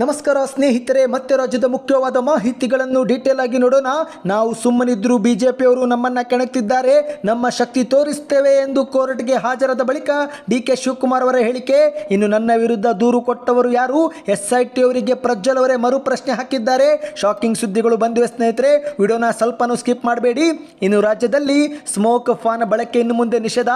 ನಮಸ್ಕಾರ ಸ್ನೇಹಿತರೆ, ಮತ್ತೆ ರಾಜ್ಯದ ಮುಖ್ಯವಾದ ಮಾಹಿತಿಗಳನ್ನು ಡೀಟೇಲ್ ಆಗಿ ನೋಡೋಣ. ನಾವು ಸುಮ್ಮನಿದ್ರು ಬಿಜೆಪಿಯವರು ನಮ್ಮನ್ನ ಕೆಣಕ್ತಿದ್ದಾರೆ. ನಮ್ಮ ಶಕ್ತಿ ತೋರಿಸ್ತೇವೆ ಎಂದು ಕೋರ್ಟ್ಗೆ ಹಾಜರಾದ ಬಳಿಕ ಡಿ ಕೆ ಶಿವಕುಮಾರ್ ಅವರ ಹೇಳಿಕೆ, ಇನ್ನು ನನ್ನ ವಿರುದ್ಧ ದೂರು ಕೊಟ್ಟವರು ಯಾರು? ಎಸ್ ಐ ಟಿ ಅವರಿಗೆ ಪ್ರಜ್ವಲ್ ಅವರೇ ಮರು ಪ್ರಶ್ನೆ ಹಾಕಿದ್ದಾರೆ. ಶಾಕಿಂಗ್ ಸುದ್ದಿಗಳು ಬಂದಿವೆ ಸ್ನೇಹಿತರೆ, ವಿಡಿಯೋನ ಸ್ವಲ್ಪನೂ ಸ್ಕಿಪ್ ಮಾಡಬೇಡಿ. ಇನ್ನು ರಾಜ್ಯದಲ್ಲಿ ಸ್ಮೋಕ್ ಫಾನ್ ಬಳಕೆ ಇನ್ನು ಮುಂದೆ ನಿಷೇಧ.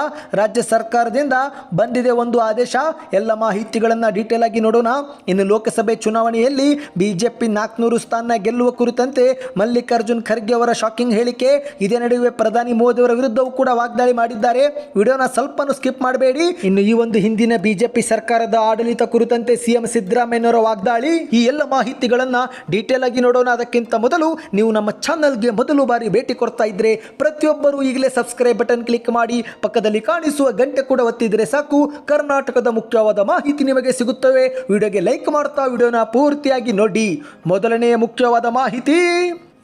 ರಾಜ್ಯ ಸರ್ಕಾರದಿಂದ ಬಂದಿದೆ ಒಂದು ಆದೇಶ. ಎಲ್ಲ ಮಾಹಿತಿಗಳನ್ನು ಡೀಟೇಲ್ ಆಗಿ ನೋಡೋಣ. ಇನ್ನು ಲೋಕಸಭೆ ಚುನಾವಣೆಯಲ್ಲಿ ಬಿಜೆಪಿ ನಾಲ್ಕುನೂರು ಸ್ಥಾನ ಗೆಲ್ಲುವ ಕುರಿತಂತೆ ಮಲ್ಲಿಕಾರ್ಜುನ್ ಖರ್ಗೆ ಅವರ ಶಾಕಿಂಗ್ ಹೇಳಿಕೆ. ಇದೇ ನಡುವೆ ಪ್ರಧಾನಿ ಮೋದಿ ಅವರ ವಿರುದ್ಧವೂ ಕೂಡ ವಾಗ್ದಾಳಿ ಮಾಡಿದ್ದಾರೆ. ವಿಡಿಯೋನ ಸ್ವಲ್ಪ ಸ್ಕಿಪ್ ಮಾಡಬೇಡಿ. ಇನ್ನು ಈ ಒಂದು ಹಿಂದಿನ ಬಿಜೆಪಿ ಸರ್ಕಾರದ ಆಡಳಿತ ಕುರಿತಂತೆ ಸಿಎಂ ಸಿದ್ದರಾಮಯ್ಯನವರ ವಾಗ್ದಾಳಿ. ಈ ಎಲ್ಲ ಮಾಹಿತಿಗಳನ್ನ ಡೀಟೇಲ್ ಆಗಿ ನೋಡೋಣ. ಅದಕ್ಕಿಂತ ಮೊದಲು ನೀವು ನಮ್ಮ ಚಾನಲ್ಗೆ ಮೊದಲು ಬಾರಿ ಭೇಟಿ ಕೊಡ್ತಾ ಇದ್ರೆ ಪ್ರತಿಯೊಬ್ಬರು ಈಗಲೇ ಸಬ್ಸ್ಕ್ರೈಬ್ ಬಟನ್ ಕ್ಲಿಕ್ ಮಾಡಿ. ಪಕ್ಕದಲ್ಲಿ ಕಾಣಿಸುವ ಗಂಟೆ ಕೂಡ ಒತ್ತಿದ್ರೆ ಸಾಕು. ಕರ್ನಾಟಕದ ಮುಖ್ಯವಾದ ಮಾಹಿತಿ ನಿಮಗೆ ಸಿಗುತ್ತವೆ. ವಿಡಿಯೋಗೆ ಲೈಕ್ ಮಾಡ್ತಾ ವಿಡಿಯೋನ ಪೂರ್ತಿಯಾಗಿ ನೋಡಿ. ಮೊದಲನೆಯ ಮುಖ್ಯವಾದ ಮಾಹಿತಿ.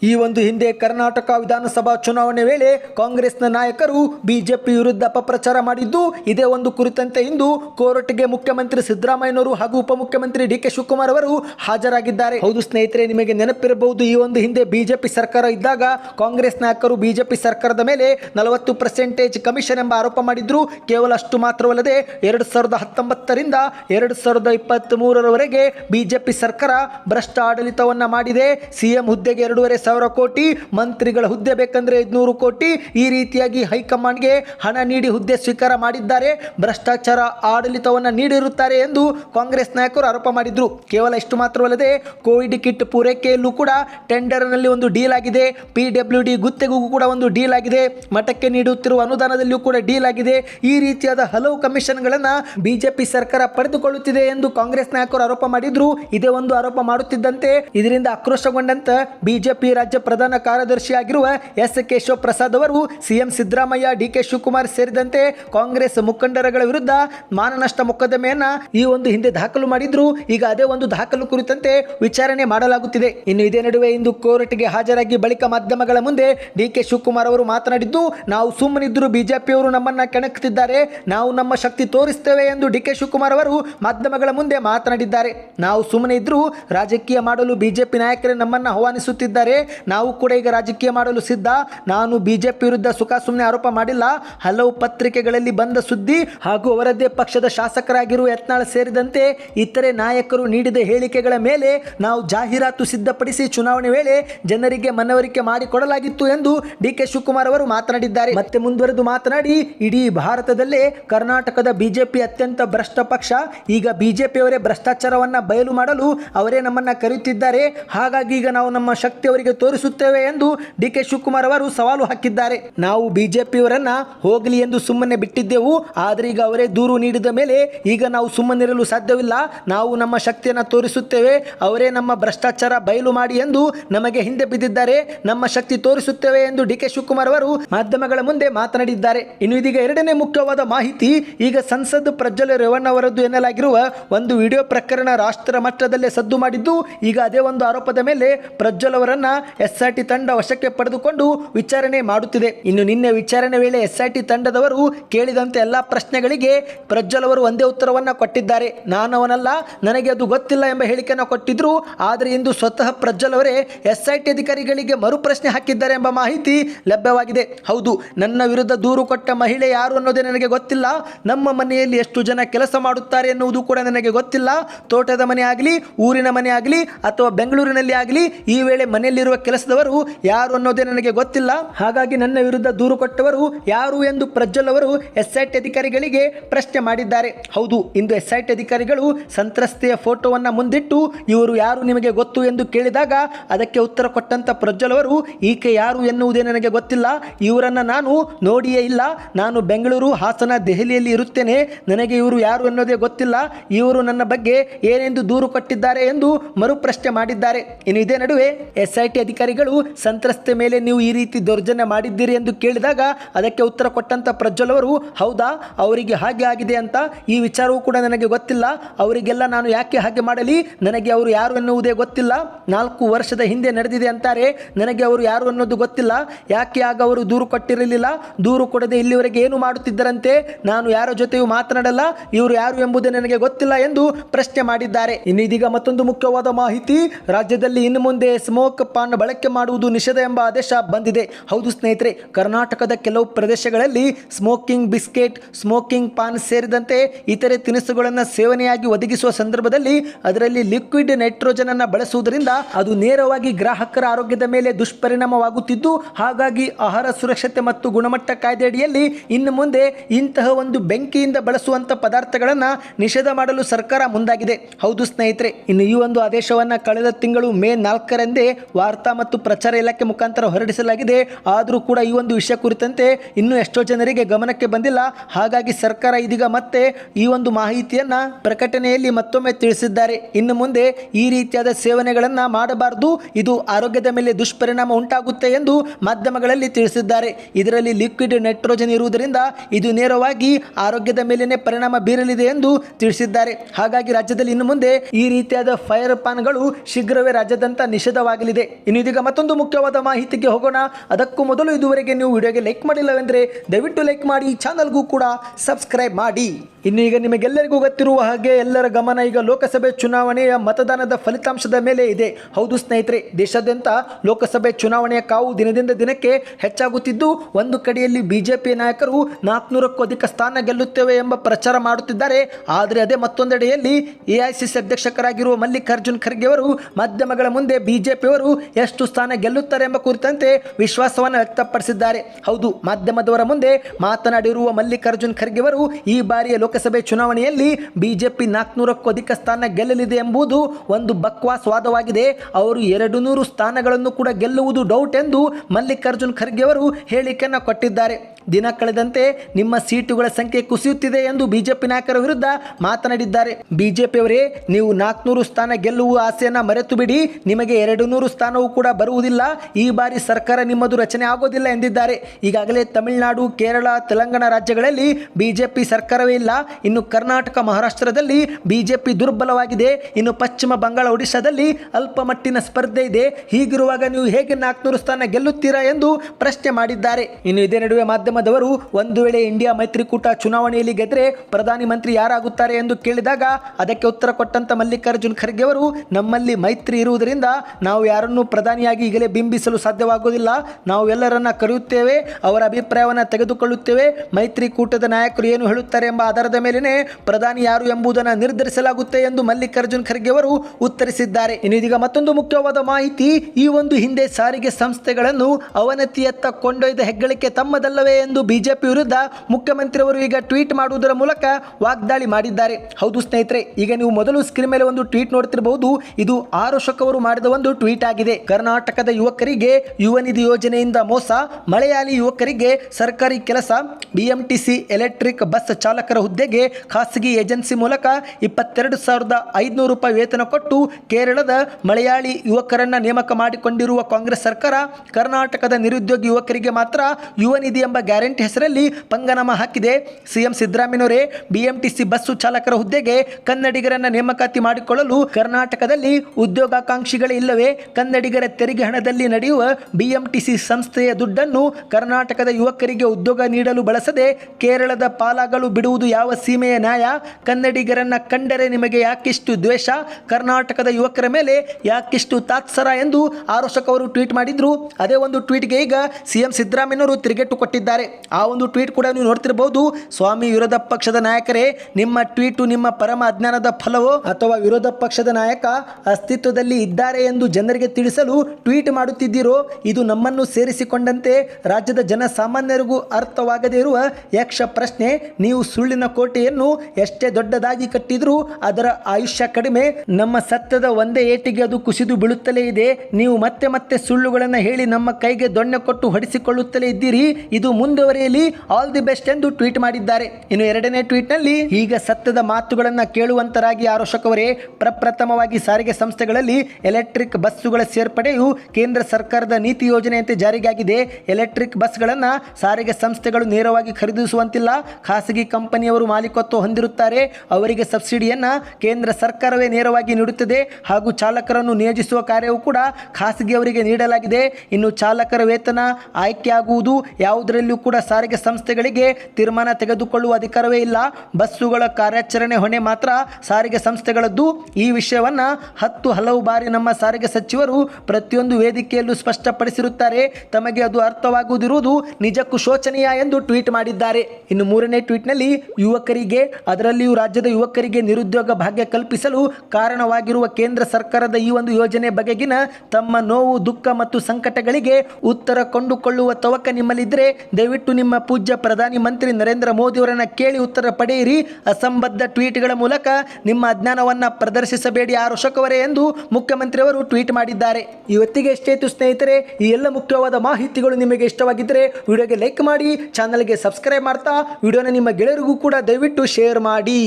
ಈ ಒಂದು ಹಿಂದೆ ಕರ್ನಾಟಕ ವಿಧಾನಸಭಾ ಚುನಾವಣೆ ವೇಳೆ ಕಾಂಗ್ರೆಸ್ನ ನಾಯಕರು ಬಿಜೆಪಿ ವಿರುದ್ಧ ಅಪಪ್ರಚಾರ ಮಾಡಿದ್ದು, ಇದೇ ಒಂದು ಕುರಿತಂತೆ ಇಂದು ಕೋರ್ಟ್ಗೆ ಮುಖ್ಯಮಂತ್ರಿ ಸಿದ್ದರಾಮಯ್ಯನವರು ಹಾಗೂ ಉಪಮುಖ್ಯಮಂತ್ರಿ ಡಿ ಕೆ ಶಿವಕುಮಾರ್ ಅವರು ಹಾಜರಾಗಿದ್ದಾರೆ. ಹೌದು ಸ್ನೇಹಿತರೆ, ನಿಮಗೆ ನೆನಪಿರಬಹುದು, ಈ ಒಂದು ಹಿಂದೆ ಬಿಜೆಪಿ ಸರ್ಕಾರ ಇದ್ದಾಗ ಕಾಂಗ್ರೆಸ್ ನಾಯಕರು ಬಿಜೆಪಿ ಸರ್ಕಾರದ ಮೇಲೆ ನಲವತ್ತು ಪರ್ಸೆಂಟೇಜ್ ಕಮಿಷನ್ ಎಂಬ ಆರೋಪ ಮಾಡಿದ್ರು. ಕೇವಲ ಅಷ್ಟು ಮಾತ್ರವಲ್ಲದೆ, ಎರಡು ಸಾವಿರದ ಹತ್ತೊಂಬತ್ತರಿಂದ ಎರಡು ಸಾವಿರದ ಇಪ್ಪತ್ತ್ ಮೂರರವರೆಗೆ ಬಿಜೆಪಿ ಸರ್ಕಾರ ಭ್ರಷ್ಟ ಆಡಳಿತವನ್ನ ಮಾಡಿದೆ. ಸಿಎಂ ಹುದ್ದೆಗೆ ಎರಡೂವರೆ ಕೋಟಿ, ಮಂತ್ರಿಗಳ ಹುದ್ದೆ ಬೇಕಂದರೆ ಐದುನೂರು ಕೋಟಿ. ಈ ರೀತಿಯಾಗಿ ಹೈಕಮಾಂಡ್ಗೆ ಹಣ ನೀಡಿ ಹುದ್ದೆ ಸ್ವೀಕಾರ ಮಾಡಿದ್ದಾರೆ. ಭ್ರಷ್ಟಾಚಾರ ಆಡಳಿತವನ್ನು ನೀಡಿರುತ್ತಾರೆ ಎಂದು ಕಾಂಗ್ರೆಸ್ ನಾಯಕರು ಆರೋಪ ಮಾಡಿದರು. ಕೇವಲ ಇಷ್ಟು ಮಾತ್ರವಲ್ಲದೆ ಕೋವಿಡ್ ಕಿಟ್ ಪೂರೈಕೆಯಲ್ಲೂ ಕೂಡ ಟೆಂಡರ್ನಲ್ಲಿ ಒಂದು ಡೀಲ್ ಆಗಿದೆ. ಪಿ ಡಬ್ಲ್ಯೂ ಡಿ ಗುತ್ತಿಗೆಗೂ ಕೂಡ ಒಂದು ಡೀಲ್ ಆಗಿದೆ. ಮಠಕ್ಕೆ ನೀಡುತ್ತಿರುವ ಅನುದಾನದಲ್ಲಿಯೂ ಕೂಡ ಡೀಲ್ ಆಗಿದೆ. ಈ ರೀತಿಯಾದ ಹಲವು ಕಮಿಷನ್ಗಳನ್ನು ಬಿಜೆಪಿ ಸರ್ಕಾರ ಪಡೆದುಕೊಳ್ಳುತ್ತಿದೆ ಎಂದು ಕಾಂಗ್ರೆಸ್ ನಾಯಕರು ಆರೋಪ ಮಾಡಿದ್ರು. ಇದೇ ಒಂದು ಆರೋಪ ಮಾಡುತ್ತಿದ್ದಂತೆ. ಇದರಿಂದ ಆಕ್ರೋಶಗೊಂಡಂತ ಬಿಜೆಪಿ ರಾಜ್ಯ ಪ್ರಧಾನ ಕಾರ್ಯದರ್ಶಿಯಾಗಿರುವ ಎಸ್ ಕೇಶವ ಪ್ರಸಾದ್ ಅವರು ಸಿಎಂ ಸಿದ್ದರಾಮಯ್ಯ ಡಿಕೆ ಶಿವಕುಮಾರ್ ಸೇರಿದಂತೆ ಕಾಂಗ್ರೆಸ್ ಮುಖಂಡರಗಳ ವಿರುದ್ಧ ಮಾನನಷ್ಟ ಮೊಕದ್ದಮೆಯನ್ನ ಈ ಒಂದು ಹಿಂದೆ ದಾಖಲು ಮಾಡಿದ್ರು. ಈಗ ಅದೇ ಒಂದು ದಾಖಲು ಕುರಿತಂತೆ ವಿಚಾರಣೆ ಮಾಡಲಾಗುತ್ತಿದೆ. ಇನ್ನು ಇದೇ ನಡುವೆ ಇಂದು ಕೋರ್ಟ್ಗೆ ಹಾಜರಾಗಿ ಬಳಿಕ ಮಾಧ್ಯಮಗಳ ಮುಂದೆ ಡಿಕೆ ಶಿವಕುಮಾರ್ ಅವರು ಮಾತನಾಡಿದ್ದು, ನಾವು ಸುಮ್ಮನಿದ್ರು ಬಿಜೆಪಿಯವರು ನಮ್ಮನ್ನ ಕೆಣಕುತ್ತಿದ್ದಾರೆ ನಾವು ನಮ್ಮ ಶಕ್ತಿ ತೋರಿಸ್ತೇವೆ ಎಂದು ಡಿಕೆ ಶಿವಕುಮಾರ್ ಅವರು ಮಾಧ್ಯಮಗಳ ಮುಂದೆ ಮಾತನಾಡಿದ್ದಾರೆ. ನಾವು ಸುಮ್ಮನೆ ಇದ್ರು ರಾಜಕೀಯ ಮಾಡಲು ಬಿಜೆಪಿ ನಾಯಕರೇ ನಮ್ಮನ್ನ ಆಹ್ವಾನಿಸುತ್ತಿದ್ದಾರೆ. ನಾವು ಕೂಡ ಈಗ ರಾಜಕೀಯ ಮಾಡಲು ಸಿದ್ಧ. ನಾನು ಬಿಜೆಪಿ ವಿರುದ್ಧ ಸುಖ ಸುಮ್ಮನೆ ಆರೋಪ ಮಾಡಿಲ್ಲ. ಹಲವು ಪತ್ರಿಕೆಗಳಲ್ಲಿ ಬಂದ ಸುದ್ದಿ ಹಾಗೂ ಅವರದ್ದೇ ಪಕ್ಷದ ಶಾಸಕರಾಗಿರುವ ಯತ್ನಾಳ್ ಸೇರಿದಂತೆ ಇತರೆ ನಾಯಕರು ನೀಡಿದ ಹೇಳಿಕೆಗಳ ಮೇಲೆ ನಾವು ಜಾಹೀರಾತು ಸಿದ್ಧಪಡಿಸಿ ಚುನಾವಣೆ ವೇಳೆ ಜನರಿಗೆ ಮನವರಿಕೆ ಮಾಡಿಕೊಡಲಾಗಿತ್ತು ಎಂದು ಡಿ ಕೆ ಶಿವಕುಮಾರ್ ಅವರು ಮಾತನಾಡಿದ್ದಾರೆ. ಮತ್ತೆ ಮುಂದುವರೆದು ಮಾತನಾಡಿ, ಇಡೀ ಭಾರತದಲ್ಲೇ ಕರ್ನಾಟಕದ ಬಿಜೆಪಿ ಅತ್ಯಂತ ಭ್ರಷ್ಟ ಪಕ್ಷ. ಈಗ ಬಿಜೆಪಿಯವರೇ ಭ್ರಷ್ಟಾಚಾರವನ್ನ ಬಯಲು ಮಾಡಲು ಅವರೇ ನಮ್ಮನ್ನ ಕರೆಯುತ್ತಿದ್ದಾರೆ. ಹಾಗಾಗಿ ಈಗ ನಾವು ನಮ್ಮ ಶಕ್ತಿ ಅವರಿಗೆ ತೋರಿಸುತ್ತೇವೆ ಎಂದು ಡಿ ಕೆ ಶಿವಕುಮಾರ್ ಅವರು ಸವಾಲು ಹಾಕಿದ್ದಾರೆ. ನಾವು ಬಿಜೆಪಿಯವರನ್ನ ಹೋಗಲಿ ಎಂದು ಸುಮ್ಮನೆ ಬಿಟ್ಟಿದ್ದೆವು. ಆದರೆ ಈಗ ಅವರೇ ದೂರು ನೀಡಿದ ಮೇಲೆ ಈಗ ನಾವು ಸುಮ್ಮನಿರಲು ಸಾಧ್ಯವಿಲ್ಲ. ನಾವು ನಮ್ಮ ಶಕ್ತಿಯನ್ನು ತೋರಿಸುತ್ತೇವೆ. ಅವರೇ ನಮ್ಮ ಭ್ರಷ್ಟಾಚಾರ ಬಯಲು ಮಾಡಿ ಎಂದು ನಮಗೆ ಹಿಂದೆ ಬಿದ್ದಿದ್ದಾರೆ. ನಮ್ಮ ಶಕ್ತಿ ತೋರಿಸುತ್ತೇವೆ ಎಂದು ಡಿ ಕೆ ಶಿವಕುಮಾರ್ ಅವರು ಮಾಧ್ಯಮಗಳ ಮುಂದೆ ಮಾತನಾಡಿದ್ದಾರೆ. ಇನ್ನು ಇದೀಗ ಎರಡನೇ ಮುಖ್ಯವಾದ ಮಾಹಿತಿ, ಈಗ ಸಂಸದ್ ಪ್ರಜ್ವಲ್ ರೇವಣ್ಣ ಅವರದ್ದು ಎನ್ನಲಾಗಿರುವ ಒಂದು ವಿಡಿಯೋ ಪ್ರಕರಣ ರಾಷ್ಟ್ರ ಮಟ್ಟದಲ್ಲೇ ಸದ್ದು ಮಾಡಿದ್ದು, ಈಗ ಅದೇ ಒಂದು ಆರೋಪದ ಮೇಲೆ ಪ್ರಜ್ವಲ್ ಅವರನ್ನ ಎಸ್ಐಟಿ ತಂಡ ವಶಕ್ಕೆ ಪಡೆದುಕೊಂಡು ವಿಚಾರಣೆ ಮಾಡುತ್ತಿದೆ. ಇನ್ನು ನಿನ್ನೆ ವಿಚಾರಣೆ ವೇಳೆ ಎಸ್ಐಟಿ ತಂಡದವರು ಕೇಳಿದಂತೆ ಎಲ್ಲ ಪ್ರಶ್ನೆಗಳಿಗೆ ಪ್ರಜ್ವಲ್ ಅವರು ಒಂದೇ ಉತ್ತರವನ್ನ ಕೊಟ್ಟಿದ್ದಾರೆ. ನಾನು ಅವನಲ್ಲ, ನನಗೆ ಅದು ಗೊತ್ತಿಲ್ಲ ಎಂಬ ಹೇಳಿಕೆಯನ್ನು ಕೊಟ್ಟಿದ್ರು. ಆದರೆ ಇಂದು ಸ್ವತಃ ಪ್ರಜ್ವಲ್ ಅವರೇ ಎಸ್ಐಟಿ ಅಧಿಕಾರಿಗಳಿಗೆ ಮರು ಪ್ರಶ್ನೆ ಹಾಕಿದ್ದಾರೆ ಎಂಬ ಮಾಹಿತಿ ಲಭ್ಯವಾಗಿದೆ. ಹೌದು, ನನ್ನ ವಿರುದ್ಧ ದೂರು ಕೊಟ್ಟ ಮಹಿಳೆ ಯಾರು ಅನ್ನೋದೇ ನನಗೆ ಗೊತ್ತಿಲ್ಲ. ನಮ್ಮ ಮನೆಯಲ್ಲಿ ಎಷ್ಟು ಜನ ಕೆಲಸ ಮಾಡುತ್ತಾರೆ ಎನ್ನುವುದು ಕೂಡ ನನಗೆ ಗೊತ್ತಿಲ್ಲ. ತೋಟದ ಮನೆ ಆಗಲಿ, ಊರಿನ ಮನೆ ಆಗಲಿ, ಅಥವಾ ಬೆಂಗಳೂರಿನಲ್ಲಿ ಆಗಲಿ, ಈ ವೇಳೆ ಮನೆಯಲ್ಲಿರುವ ಕೆಲಸದವರು ಯಾರು ಅನ್ನೋದೇ ನನಗೆ ಗೊತ್ತಿಲ್ಲ. ಹಾಗಾಗಿ ನನ್ನ ವಿರುದ್ಧ ದೂರು ಕೊಟ್ಟವರು ಯಾರು ಎಂದು ಪ್ರಜ್ವಲ್ ಅವರು ಎಸ್ಐಟಿ ಅಧಿಕಾರಿಗಳಿಗೆ ಪ್ರಶ್ನೆ ಮಾಡಿದ್ದಾರೆ. ಹೌದು, ಇಂದು ಎಸ್ಐಟಿ ಅಧಿಕಾರಿಗಳು ಸಂತ್ರಸ್ತೆಯ ಫೋಟೋವನ್ನು ಮುಂದಿಟ್ಟು ಇವರು ಯಾರು ನಿಮಗೆ ಗೊತ್ತು ಎಂದು ಕೇಳಿದಾಗ ಅದಕ್ಕೆ ಉತ್ತರ ಕೊಟ್ಟಂತ ಪ್ರಜ್ವಲ್ ಅವರು ಈಕೆ ಯಾರು ಎನ್ನುವುದೇ ನನಗೆ ಗೊತ್ತಿಲ್ಲ. ಇವರನ್ನ ನಾನು ನೋಡಿಯೇ ಇಲ್ಲ. ನಾನು ಬೆಂಗಳೂರು, ಹಾಸನ, ದೆಹಲಿಯಲ್ಲಿ ಇರುತ್ತೇನೆ. ನನಗೆ ಇವರು ಯಾರು ಎನ್ನುವುದೇ ಗೊತ್ತಿಲ್ಲ. ಇವರು ನನ್ನ ಬಗ್ಗೆ ಏನೆಂದು ದೂರು ಕೊಟ್ಟಿದ್ದಾರೆ ಎಂದು ಮರುಪ್ರಶ್ನೆ ಮಾಡಿದ್ದಾರೆ. ಇನ್ನು ಇದೇ ನಡುವೆ ಎಸ್ಐಟಿ ಅಧಿಕಾರಿಗಳು, ಸಂತ್ರಸ್ತೆ ಮೇಲೆ ನೀವು ಈ ರೀತಿ ದೌರ್ಜನ್ಯ ಮಾಡಿದ್ದೀರಿ ಎಂದು ಕೇಳಿದಾಗ ಅದಕ್ಕೆ ಉತ್ತರ ಕೊಟ್ಟಂತ ಪ್ರಜ್ವಲ್ ಅವರು, ಹೌದಾ, ಅವರಿಗೆ ಹಾಗೆ ಆಗಿದೆ ಅಂತ ಈ ವಿಚಾರವೂ ಕೂಡ ನನಗೆ ಗೊತ್ತಿಲ್ಲ. ಅವರಿಗೆಲ್ಲ ನಾನು ಯಾಕೆ ಹಾಗೆ ಮಾಡಲಿ? ನನಗೆ ಅವರು ಯಾರು ಎನ್ನುವುದೇ ಗೊತ್ತಿಲ್ಲ. ನಾಲ್ಕು ವರ್ಷದ ಹಿಂದೆ ನಡೆದಿದೆ ಅಂತಾರೆ. ನನಗೆ ಅವರು ಯಾರು ಅನ್ನೋದು ಗೊತ್ತಿಲ್ಲ. ಯಾಕೆ ಆಗ ಅವರು ದೂರು ಕೊಟ್ಟಿರಲಿಲ್ಲ? ದೂರು ಕೊಡದೆ ಇಲ್ಲಿವರೆಗೆ ಏನು ಮಾಡುತ್ತಿದ್ದರಂತೆ? ನಾನು ಯಾರ ಜೊತೆಯೂ ಮಾತನಾಡಲ್ಲ. ಇವರು ಯಾರು ಎಂಬುದೇ ನನಗೆ ಗೊತ್ತಿಲ್ಲ ಎಂದು ಪ್ರಶ್ನೆ ಮಾಡಿದ್ದಾರೆ. ಇನ್ನು ಇದೀಗ ಮತ್ತೊಂದು ಮುಖ್ಯವಾದ ಮಾಹಿತಿ. ರಾಜ್ಯದಲ್ಲಿ ಇನ್ನು ಮುಂದೆ ಸ್ಮೋಕ್ ಪಾನ್ ಬಳಕೆ ಮಾಡುವುದು ನಿಷೇಧ ಎಂಬ ಆದೇಶ ಬಂದಿದೆ. ಹೌದು ಸ್ನೇಹಿತರೆ, ಕರ್ನಾಟಕದ ಕೆಲವು ಪ್ರದೇಶಗಳಲ್ಲಿ ಸ್ಮೋಕಿಂಗ್ ಬಿಸ್ಕೆಟ್, ಸ್ಮೋಕಿಂಗ್ ಪಾನ್ ಸೇರಿದಂತೆ ಇತರೆ ತಿನಿಸುಗಳನ್ನು ಸೇವನೆಯಾಗಿ ಒದಗಿಸುವ ಸಂದರ್ಭದಲ್ಲಿ ಅದರಲ್ಲಿ ಲಿಕ್ವಿಡ್ ನೈಟ್ರೋಜನ್ ಅನ್ನು ಬಳಸುವುದರಿಂದ ಅದು ನೇರವಾಗಿ ಗ್ರಾಹಕರ ಆರೋಗ್ಯದ ಮೇಲೆ ದುಷ್ಪರಿಣಾಮವಾಗುತ್ತಿದ್ದು, ಹಾಗಾಗಿ ಆಹಾರ ಸುರಕ್ಷತೆ ಮತ್ತು ಗುಣಮಟ್ಟ ಕಾಯ್ದೆಯಡಿಯಲ್ಲಿ ಇನ್ನು ಮುಂದೆ ಇಂತಹ ಒಂದು ಬೆಂಕಿಯಿಂದ ಬಳಸುವಂಥ ಪದಾರ್ಥಗಳನ್ನು ನಿಷೇಧ ಮಾಡಲು ಸರ್ಕಾರ ಮುಂದಾಗಿದೆ. ಹೌದು ಸ್ನೇಹಿತರೆ, ಇನ್ನು ಈ ಒಂದು ಆದೇಶವನ್ನು ಕಳೆದ ತಿಂಗಳು ಮೇ ನಾಲ್ಕರಂದೇ ವಾರ್ತಾ ಮತ್ತು ಪ್ರಚಾರ ಇಲಾಖೆ ಮುಖಾಂತರ ಹೊರಡಿಸಲಾಗಿದೆ. ಆದರೂ ಕೂಡ ಈ ಒಂದು ವಿಷಯ ಕುರಿತಂತೆ ಇನ್ನೂ ಎಷ್ಟೋ ಜನರಿಗೆ ಗಮನಕ್ಕೆ ಬಂದಿಲ್ಲ. ಹಾಗಾಗಿ ಸರ್ಕಾರ ಇದೀಗ ಮತ್ತೆ ಈ ಒಂದು ಮಾಹಿತಿಯನ್ನ ಪ್ರಕಟಣೆಯಲ್ಲಿ ಮತ್ತೊಮ್ಮೆ ತಿಳಿಸಿದ್ದಾರೆ. ಇನ್ನು ಮುಂದೆ ಈ ರೀತಿಯಾದ ಸೇವನೆಗಳನ್ನು ಮಾಡಬಾರದು. ಇದು ಆರೋಗ್ಯದ ಮೇಲೆ ದುಷ್ಪರಿಣಾಮ ಉಂಟಾಗುತ್ತೆ ಎಂದು ಮಾಧ್ಯಮಗಳಲ್ಲಿ ತಿಳಿಸಿದ್ದಾರೆ. ಇದರಲ್ಲಿ ಲಿಕ್ವಿಡ್ ನೈಟ್ರೋಜನ್ ಇರುವುದರಿಂದ ಇದು ನೇರವಾಗಿ ಆರೋಗ್ಯದ ಮೇಲೇನೆ ಪರಿಣಾಮ ಬೀರಲಿದೆ ಎಂದು ತಿಳಿಸಿದ್ದಾರೆ. ಹಾಗಾಗಿ ರಾಜ್ಯದಲ್ಲಿ ಇನ್ನು ಮುಂದೆ ಈ ರೀತಿಯಾದ ಫೈರ್ ಪಾನ್ಗಳು ಶೀಘ್ರವೇ ರಾಜ್ಯದಂತ ನಿಷೇಧವಾಗಲಿದೆ. ಇನ್ನು ಇದೀಗ ಮತ್ತೊಂದು ಮುಖ್ಯವಾದ ಮಾಹಿತಿಗೆ ಹೋಗೋಣ. ಅದಕ್ಕೂ ಮೊದಲು ಇದುವರೆಗೆ ನೀವು ವಿಡಿಯೋಗೆ ಲೈಕ್ ಮಾಡಿಲ್ಲವೆಂದರೆ ದಯವಿಟ್ಟು ಲೈಕ್ ಮಾಡಿ ಚಾನಲ್ಗೂ ಕೂಡ ಸಬ್ಸ್ಕ್ರೈಬ್ ಮಾಡಿ. ಇನ್ನು ಈಗ ನಿಮಗೆಲ್ಲರಿಗೂ ಗೊತ್ತಿರುವ ಹಾಗೆ ಎಲ್ಲರ ಗಮನ ಈಗ ಲೋಕಸಭೆ ಚುನಾವಣೆಯ ಮತದಾನದ ಫಲಿತಾಂಶದ ಮೇಲೆ ಇದೆ. ಹೌದು ಸ್ನೇಹಿತರೆ, ದೇಶಾದ್ಯಂತ ಲೋಕಸಭೆ ಚುನಾವಣೆಯ ಕಾವು ದಿನದಿಂದ ದಿನಕ್ಕೆ ಹೆಚ್ಚಾಗುತ್ತಿದ್ದು, ಒಂದು ಕಡೆಯಲ್ಲಿ ಬಿಜೆಪಿ ನಾಯಕರು ನಾಲ್ಕುನೂರಕ್ಕೂ ಅಧಿಕ ಸ್ಥಾನ ಗೆಲ್ಲುತ್ತೇವೆ ಎಂಬ ಪ್ರಚಾರ ಮಾಡುತ್ತಿದ್ದಾರೆ. ಆದರೆ ಅದೇ ಮತ್ತೊಂದೆಡೆಯಲ್ಲಿ ಎಐಸಿಸಿ ಅಧ್ಯಕ್ಷಕರಾಗಿರುವ ಮಲ್ಲಿಕಾರ್ಜುನ್ ಖರ್ಗೆ ಅವರು ಮಾಧ್ಯಮಗಳ ಮುಂದೆ ಬಿಜೆಪಿಯವರು ಎಷ್ಟು ಸ್ಥಾನ ಗೆಲ್ಲುತ್ತಾರೆ ಎಂಬ ಕುರಿತಂತೆ ವಿಶ್ವಾಸವನ್ನು ವ್ಯಕ್ತಪಡಿಸಿದ್ದಾರೆ. ಹೌದು, ಮಾಧ್ಯಮದವರ ಮುಂದೆ ಮಾತನಾಡಿರುವ ಮಲ್ಲಿಕಾರ್ಜುನ್ ಖರ್ಗೆ ಅವರು ಈ ಬಾರಿಯ ಲೋಕಸಭೆ ಚುನಾವಣೆಯಲ್ಲಿ ಬಿಜೆಪಿ ನಾಲ್ಕುನೂರಕ್ಕೂ ಅಧಿಕ ಸ್ಥಾನ ಗೆಲ್ಲಲಿದೆ ಎಂಬುದು ಒಂದು ಬಕ್ವಾಸ್ ವಾದವಾಗಿದೆ. ಅವರು ಎರಡು ನೂರು ಸ್ಥಾನಗಳನ್ನು ಕೂಡ ಗೆಲ್ಲುವುದು ಡೌಟ್ ಎಂದು ಮಲ್ಲಿಕಾರ್ಜುನ್ ಖರ್ಗೆ ಅವರು ಹೇಳಿಕೆಯನ್ನು ಕೊಟ್ಟಿದ್ದಾರೆ. ದಿನ ಕಳೆದಂತೆ ನಿಮ್ಮ ಸೀಟುಗಳ ಸಂಖ್ಯೆ ಕುಸಿಯುತ್ತಿದೆ ಎಂದು ಬಿಜೆಪಿ ನಾಯಕರ ವಿರುದ್ಧ ಮಾತನಾಡಿದ್ದಾರೆ. ಬಿಜೆಪಿಯವರೇ, ನೀವು ನಾಲ್ಕುನೂರು ಸ್ಥಾನ ಗೆಲ್ಲುವ ಆಸೆಯನ್ನು ಮರೆತು ಬಿಡಿ ನಿಮಗೆ ಎರಡು ನೂರು ಸ್ಥಾನವೂ ಕೂಡ ಬರುವುದಿಲ್ಲ. ಈ ಬಾರಿ ಸರ್ಕಾರ ನಿಮ್ಮದು ರಚನೆ ಆಗೋದಿಲ್ಲ ಎಂದಿದ್ದಾರೆ. ಈಗಾಗಲೇ ತಮಿಳುನಾಡು, ಕೇರಳ, ತೆಲಂಗಾಣ ರಾಜ್ಯಗಳಲ್ಲಿ ಬಿಜೆಪಿ ಸರ್ಕಾರವೇ ಇಲ್ಲ. ಇನ್ನು ಕರ್ನಾಟಕ ಮಹಾರಾಷ್ಟ್ರದಲ್ಲಿ ಬಿಜೆಪಿ ದುರ್ಬಲವಾಗಿದೆ. ಇನ್ನು ಪಶ್ಚಿಮ ಬಂಗಾಳ ಒಡಿಶಾದಲ್ಲಿ ಅಲ್ಪ ಮಟ್ಟಿನ ಸ್ಪರ್ಧೆ ಇದೆ. ಹೀಗಿರುವಾಗ ನೀವು ಹೇಗೆ ನಾಲ್ಕುನೂರು ಸ್ಥಾನ ಗೆಲ್ಲುತ್ತೀರಾ ಎಂದು ಪ್ರಶ್ನೆ ಮಾಡಿದ್ದಾರೆ. ಇನ್ನು ಇದೇ ನಡುವೆ ಮಾಧ್ಯಮದವರು ಒಂದು ವೇಳೆ ಇಂಡಿಯಾ ಮೈತ್ರಿಕೂಟ ಚುನಾವಣೆಯಲ್ಲಿ ಗೆದ್ರೆ ಪ್ರಧಾನಿ ಮಂತ್ರಿ ಯಾರಾಗುತ್ತಾರೆ ಎಂದು ಕೇಳಿದಾಗ ಅದಕ್ಕೆ ಉತ್ತರ ಕೊಟ್ಟಂತ ಮಲ್ಲಿಕಾರ್ಜುನ್ ಖರ್ಗೆ ಅವರು, ನಮ್ಮಲ್ಲಿ ಮೈತ್ರಿ ಇರುವುದರಿಂದ ನಾವು ಯಾರನ್ನು ಪ್ರಧಾನಿಯಾಗಿ ಈಗಲೇ ಬಿಂಬಿಸಲು ಸಾಧ್ಯವಾಗುವುದಿಲ್ಲ. ನಾವು ಎಲ್ಲರನ್ನ ಕರೆಯುತ್ತೇವೆ, ಅವರ ಅಭಿಪ್ರಾಯವನ್ನು ತೆಗೆದುಕೊಳ್ಳುತ್ತೇವೆ. ಮೈತ್ರಿಕೂಟದ ನಾಯಕರು ಏನು ಹೇಳುತ್ತಾರೆ ಎಂಬ ಆಧಾರದ ಮೇಲೆನೆ ಪ್ರಧಾನಿ ಯಾರು ಎಂಬುದನ್ನು ನಿರ್ಧರಿಸಲಾಗುತ್ತೆ ಎಂದು ಮಲ್ಲಿಕಾರ್ಜುನ್ ಖರ್ಗೆ ಅವರು ಉತ್ತರಿಸಿದ್ದಾರೆ. ಇನ್ನಿದೀಗ ಮತ್ತೊಂದು ಮುಖ್ಯವಾದ ಮಾಹಿತಿ, ಈ ಒಂದು ಹಿಂದೆ ಸಾರಿಗೆ ಸಂಸ್ಥೆಗಳನ್ನು ಅವನತಿಯತ್ತ ಕೊಂಡೊಯ್ದ ಹೆಗ್ಗಳಿಕೆ ತಮ್ಮದಲ್ಲವೇ ಎಂದು ಬಿಜೆಪಿ ವಿರುದ್ಧ ಮುಖ್ಯಮಂತ್ರಿಯವರು ಈಗ ಟ್ವೀಟ್ ಮಾಡುವುದರ ಮೂಲಕ ವಾಗ್ದಾಳಿ ಮಾಡಿದ್ದಾರೆ. ಹೌದು ಸ್ನೇಹಿತರೆ, ಈಗ ನೀವು ಮೊದಲು ಸ್ಕ್ರೀನ್ ಮೇಲೆ ಒಂದು ಟ್ವೀಟ್ ನೋಡ್ತಿರಬಹುದು. ಇದು ಆರೋಶಕ್ ಅವರು ಮಾಡಿದ ಒಂದು ಟ್ವೀಟ್ ಆಗಿದೆ. ಕರ್ನಾಟಕದ ಯುವಕರಿಗೆ ಯುವ ನಿಧಿ ಯೋಜನೆಯಿಂದ ಮೋಸ ಮಲಯಾಳಿ ಯುವಕರಿಗೆ ಸರ್ಕಾರಿ ಕೆಲಸ, ಬಿಎಂಟಿಸಿ ಎಲೆಕ್ಟ್ರಿಕ್ ಬಸ್ ಚಾಲಕರ ಹುದ್ದೆಗೆ ಖಾಸಗಿ ಏಜೆನ್ಸಿ ಮೂಲಕ ಇಪ್ಪತ್ತೆರಡು ಸಾವಿರದ ಐದುನೂರು ರೂಪಾಯಿ ವೇತನ ಕೊಟ್ಟು ಕೇರಳದ ಮಲಯಾಳಿ ಯುವಕರನ್ನ ನೇಮಕ ಮಾಡಿಕೊಂಡಿರುವ ಕಾಂಗ್ರೆಸ್ ಸರ್ಕಾರ ಕರ್ನಾಟಕದ ನಿರುದ್ಯೋಗಿ ಯುವಕರಿಗೆ ಮಾತ್ರ ಯುವ ನಿಧಿ ಎಂಬ ಗ್ಯಾರಂಟಿ ಹೆಸರಲ್ಲಿ ಪಂಗನಾಮ ಹಾಕಿದೆ. ಸಿಎಂ ಸಿದ್ದರಾಮಯ್ಯನವರೇ, ಬಿಎಂಟಿಸಿ ಬಸ್ಸು ಚಾಲಕರ ಹುದ್ದೆಗೆ ಕನ್ನಡಿಗರನ್ನ ನೇಮಕಾತಿ ಮಾಡಿಕೊಳ್ಳಲು ಕರ್ನಾಟಕದಲ್ಲಿ ಉದ್ಯೋಗಾಕಾಂಕ್ಷಿಗಳೇ ಇಲ್ಲವೇ? ಕನ್ನಡಿಗರ ತೆರಿಗೆ ಹಣದಲ್ಲಿ ನಡೆಯುವ ಬಿಎಂಟಿಸಿ ಸಂಸ್ಥೆಯ ದುಡ್ಡನ್ನು ಕರ್ನಾಟಕದ ಯುವಕರಿಗೆ ಉದ್ಯೋಗ ನೀಡಲು ಬಳಸದೆ ಕೇರಳದ ಪಾಲಾಗಲು ಬಿಡುವುದು ಯಾವ ಸೀಮೆಯ ನ್ಯಾಯ, ಕನ್ನಡಿಗರನ್ನ ಕಂಡರೆ ನಿಮಗೆ ಯಾಕಿಷ್ಟು ದ್ವೇಷ? ಕರ್ನಾಟಕದ ಯುವಕರ ಮೇಲೆ ಯಾಕಿಷ್ಟು ತಾತ್ಸರ ಎಂದು ಆರೋಶಕ್ ಅವರು ಟ್ವೀಟ್ ಮಾಡಿದ್ರು. ಅದೇ ಒಂದು ಟ್ವೀಟ್ಗೆ ಈಗ ಸಿಎಂ ಸಿದ್ದರಾಮಯ್ಯನವರು ತಿರುಗೇಟು ಕೊಟ್ಟಿದ್ದಾರೆ. ಆ ಒಂದು ಟ್ವೀಟ್ ಕೂಡ ನೀವು ನೋಡ್ತಿರಬಹುದು ಸ್ವಾಮಿ ವಿರೋಧ ಪಕ್ಷದ ನಾಯಕರೇ, ನಿಮ್ಮ ಟ್ವೀಟು ನಿಮ್ಮ ಪರಮ ಅಜ್ಞಾನದ ಫಲವೋ ಅಥವಾ ವಿರೋಧ ಪಕ್ಷದ ನಾಯಕ ಅಸ್ತಿತ್ವದಲ್ಲಿ ಇದ್ದಾರೆ ಎಂದು ಜನರಿಗೆ ತಿಳಿಸಲು ಟ್ವೀಟ್ ಮಾಡುತ್ತಿದ್ದೀರೋ, ಇದು ನಮ್ಮನ್ನು ಸೇರಿಸಿಕೊಂಡಂತೆ ರಾಜ್ಯದ ಜನಸಾಮಾನ್ಯರಿಗೂ ಅರ್ಥವಾಗದೇ ಇರುವ ಯಕ್ಷ ಪ್ರಶ್ನೆ ನೀವು ಸುಳ್ಳಿನ ಕೋಟೆಯನ್ನು ಎಷ್ಟೇ ದೊಡ್ಡದಾಗಿ ಕಟ್ಟಿದ್ರೂ ಅದರ ಆಯುಷ್ಯ ಕಡಿಮೆ. ನಮ್ಮ ಸತ್ಯದ ಒಂದೇ ಏಟಿಗೆ ಅದು ಕುಸಿದು ಬೀಳುತ್ತಲೇ ಇದೆ. ನೀವು ಮತ್ತೆ ಮತ್ತೆ ಸುಳ್ಳುಗಳನ್ನು ಹೇಳಿ ನಮ್ಮ ಕೈಗೆ ದೊಣ್ಣೆ ಕೊಟ್ಟು ಹೊಡಿಸಿಕೊಳ್ಳುತ್ತಲೇ ಇದ್ದೀರಿ. ಇದು ಮುಂದುವರಿಯಲಿ. ಆಲ್ ದಿ ಬೆಸ್ಟ್ ಎಂದು ಟ್ವೀಟ್ ಮಾಡಿದ್ದಾರೆ. ಇನ್ನು ಎರಡನೇ ಟ್ವೀಟ್ನಲ್ಲಿ, ಈಗ ಸತ್ಯದ ಮಾತುಗಳನ್ನು ಕೇಳುವಂತರಾಗಿ ಆರೋಷಕವರೇ, ಪ್ರಪ್ರಥಮವಾಗಿ ಸಾರಿಗೆ ಸಂಸ್ಥೆಗಳಲ್ಲಿ ಎಲೆಕ್ಟ್ರಿಕ್ ಬಸ್ಸುಗಳ ಸೇರ್ಪಡೆಯು ಕೇಂದ್ರ ಸರ್ಕಾರದ ನೀತಿ ಯೋಜನೆಯಂತೆ ಜಾರಿಗಾಗಿದೆ ಎಲೆಕ್ಟ್ರಿಕ್ ಬಸ್ಗಳನ್ನು ಸಾರಿಗೆ ಸಂಸ್ಥೆಗಳು ನೇರವಾಗಿ ಖರೀದಿಸುವಂತಿಲ್ಲ. ಖಾಸಗಿ ಕಂಪನಿಯವರು ಮಾಲೀಕತ್ವ ಹೊಂದಿರುತ್ತಾರೆ, ಅವರಿಗೆ ಸಬ್ಸಿಡಿಯನ್ನು ಕೇಂದ್ರ ಸರ್ಕಾರವೇ ನೇರವಾಗಿ ನೀಡುತ್ತದೆ ಹಾಗೂ ಚಾಲಕರನ್ನು ನಿಯೋಜಿಸುವ ಕಾರ್ಯವೂ ಕೂಡ ಖಾಸಗಿಯವರಿಗೆ ನೀಡಲಾಗಿದೆ. ಇನ್ನು ಚಾಲಕರ ವೇತನ ಆಯ್ಕೆಯಾಗುವುದು ಯಾವುದರಲ್ಲೂ ಕೂಡ ಸಾರಿಗೆ ಸಂಸ್ಥೆಗಳಿಗೆ ತೀರ್ಮಾನ ತೆಗೆದುಕೊಳ್ಳುವ ಅಧಿಕಾರವೇ ಇಲ್ಲ. ಬಸ್ಸುಗಳ ಕಾರ್ಯಾಚರಣೆ ಹೊಣೆ ಮಾತ್ರ ಸಾರಿಗೆ ಸಂಸ್ಥೆಗಳದ್ದು. ಈ ವಿಷಯವನ್ನು ಹತ್ತು ಹಲವು ಬಾರಿ ನಮ್ಮ ಸಾರಿಗೆ ಸಚಿವರು ಪ್ರತಿಯೊಂದು ವೇದಿಕೆಯಲ್ಲೂ ಸ್ಪಷ್ಟಪಡಿಸಿರುತ್ತಾರೆ. ತಮಗೆ ಅದು ಅರ್ಥವಾಗುವುದಿರುವುದು ನಿಜಕ್ಕೂ ಶೋಚನೀಯ ಎಂದು ಟ್ವೀಟ್ ಮಾಡಿದ್ದಾರೆ. ಇನ್ನು ಮೂರನೇ ಟ್ವೀಟ್ನಲ್ಲಿ ಯುವಕರಿಗೆ, ಅದರಲ್ಲಿಯೂ ರಾಜ್ಯದ ಯುವಕರಿಗೆ ನಿರುದ್ಯೋಗ ಭಾಗ್ಯ ಕಲ್ಪಿಸಲು ಕಾರಣವಾಗಿರುವ ಕೇಂದ್ರ ಸರ್ಕಾರದ ಈ ಒಂದು ಯೋಜನೆ ಬಗೆಗಿನ ತಮ್ಮ ನೋವು, ದುಃಖ ಮತ್ತು ಸಂಕಟಗಳಿಗೆ ಉತ್ತರ ಕೊಂಡುಕೊಳ್ಳುವ ತವಕ ನಿಮ್ಮಲ್ಲಿದ್ದರೆ ದಯವಿಟ್ಟು ನಿಮ್ಮ ಪೂಜ್ಯ ಪ್ರಧಾನಿ ಮಂತ್ರಿ ನರೇಂದ್ರ ಮೋದಿಯವರನ್ನು ಕೇಳಿ ಉತ್ತರ ಪಡೆಯಿರಿ. ಅಸಂಬದ್ಧ ಟ್ವೀಟ್ಗಳ ಮೂಲಕ ನಿಮ್ಮ ಅಜ್ಞಾನವನ್ನು ಪ್ರದರ್ಶಿಸಬೇಡಿ ಆರೋಶಕವರೇ ಎಂದು ಮುಖ್ಯಮಂತ್ರಿಯವರು ಟ್ವೀಟ್ ಮಾಡಿದ್ದಾರೆ. ಇವತ್ತಿಗೆ ಎಷ್ಟೇ ಸ್ನೇಹಿತರೆ, ಈ ಎಲ್ಲ ಮುಖ್ಯವಾದ ಮಾಹಿತಿಗಳು ನಿಮಗೆ ಇಷ್ಟವಾಗಿದ್ದರೆ ವಿಡಿಯೋಗೆ ಲೈಕ್ ಮಾಡಿ, ಚಾನಲ್ಗೆ ಸಬ್ಸ್ಕ್ರೈಬ್ ಮಾಡ್ತಾ, ವಿಡಿಯೋನ ನಿಮ್ಮ ಗೆಳೆಯರಿಗೂ ಕೂಡ ದಯವಿಟ್ಟು ಶೇರ್ ಮಾಡಿ.